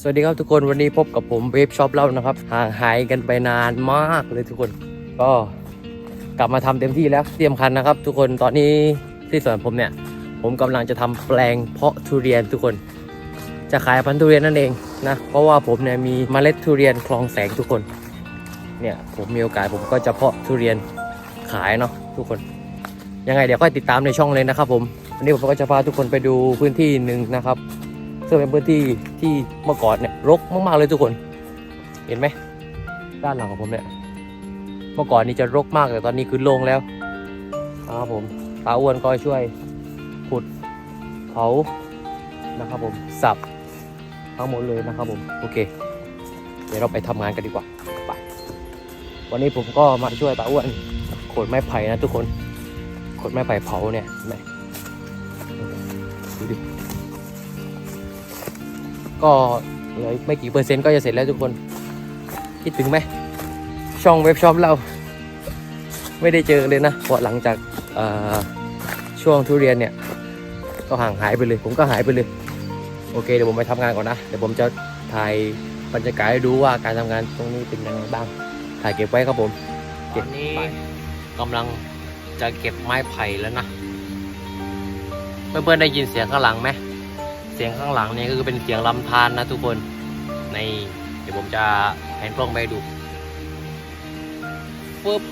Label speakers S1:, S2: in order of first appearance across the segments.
S1: สวัสดีครับทุกคนวันนี้พบกับผมเวฟช็อปเล่านะครับ ห่างหายกันไปนานมากเลยทุกคน ก็กลับมาทำเต็มที่แล้วเตรียมคันนะครับ ทุกคนตอนนี้ที่สวนผมเนี่ย ผมกำลังจะทำแปลงเพาะทุเรียนทุกคน จะขายพันธุ์ทุเรียนนั่นเองนะเพราะว่าผมเนี่ยมีเมล็ดทุเรียนคลองแสงทุกคนเนี่ยผมมีโอกาสผมก็จะเพาะทุเรียนขายเนาะทุกคนยังไงเดี๋ยวก็ติดตามในช่องเลยนะครับผมวันนี้ผมก็จะพาทุกคนไปดูพื้นที่หนึ่งนะครับ ซึ่งเป็นพื้นที่ที่เมื่อก่อนเนี่ยรกมากๆเลยทุกคน เห็นไหมด้านหลังของผมเนี่ย เมื่อก่อนนี่จะรกมากแต่ตอนนี้คือโล่งแล้วนะครับผมตาอ้วนก็ช่วยขุดเผานะครับผมสับทั้งหมดเลยนะครับผมโอเค เดี๋ยวเราไปทำงานกันดีกว่าไปวันนี้ผมก็มาช่วยตาอ้วนขนไม้ไผ่นะทุกคนขนไม้ไผ่เผาเนี่ยเห็นไหมดูดิ ก็เหลืออีกไม่กี่เปอร์เซ็นต์ก็จะเสร็จแล้วทุกคน คิดถึงไหม ช่องเว็บช็อปเรา ไม่ได้เจอเลยนะเพราะหลังจากเอ่อช่วงทุเรียนเนี่ย ก็ห่างหายไปเลย ผมก็หายไปเลย โอเคเดี๋ยวผมไปทำงานก่อนนะ เดี๋ยวผมจะถ่ายบรรยากาศให้ดูว่าการทำงานตรงนี้เป็นยังไงบ้าง ถ่ายเก็บไว้ครับผมตอนนี้กำลังจะเก็บไม้ไผ่แล้วนะ เพื่อนๆได้ยินเสียงข้างหลังไหม เสียงข้างหลังนี่ก็คือเป็นเสียงลำธารนะทุกคน ในเดี๋ยวผมจะแผนกล้องไปดูปุ๊บ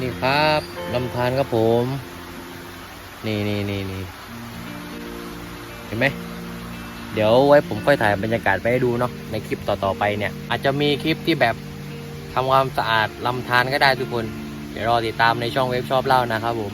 S1: นี่ครับลำธารครับผม นี่นี่นี่นี่เห็นไหมเดี๋ยวไว้ผมค่อยถ่ายบรรยากาศไปให้ดูเนาะในคลิปต่อๆไปเนี่ย อาจจะมีคลิปที่แบบทำความสะอาดลำธารก็ได้ทุกคน เดี๋ยวรอติดตามในช่องเว็บชอบเล่านะครับผม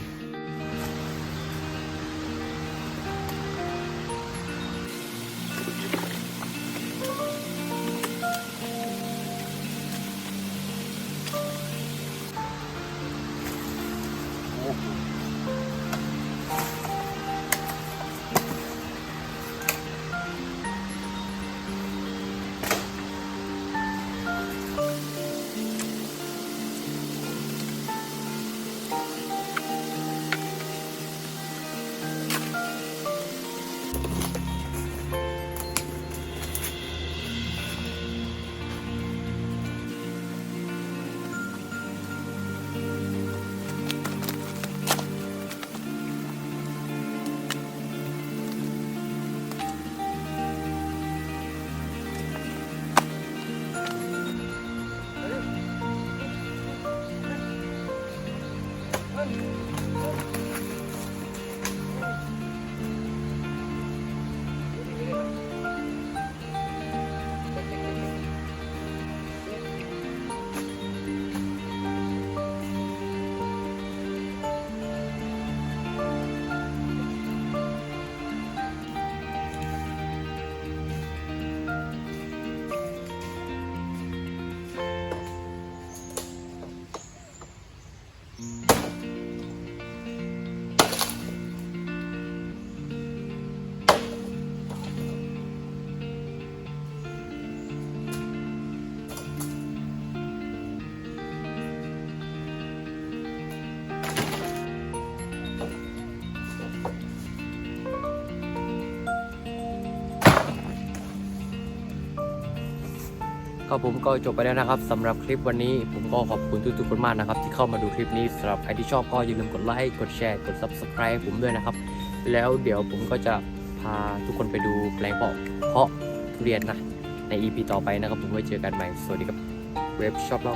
S1: Thank mm -hmm. you. ก็ผมก็จบไปแล้วนะครับสำหรับคลิปวันนี้ผมก็ขอบคุณทุกๆคนมากนะครับ ที่เข้ามาดูคลิปนี้สำหรับใครที่ชอบก็อย่าลืมกดไลค์กดแชร์กด subscribe ผมด้วยนะครับ แล้วเดี๋ยวผมก็จะพาทุกคนไปดูแปลงเพาะเพาะทุเรียนนะใน EP ต่อไปนะครับ ผมไว้เจอกันใหม่ สวัสดีครับเว็บช็อปเรา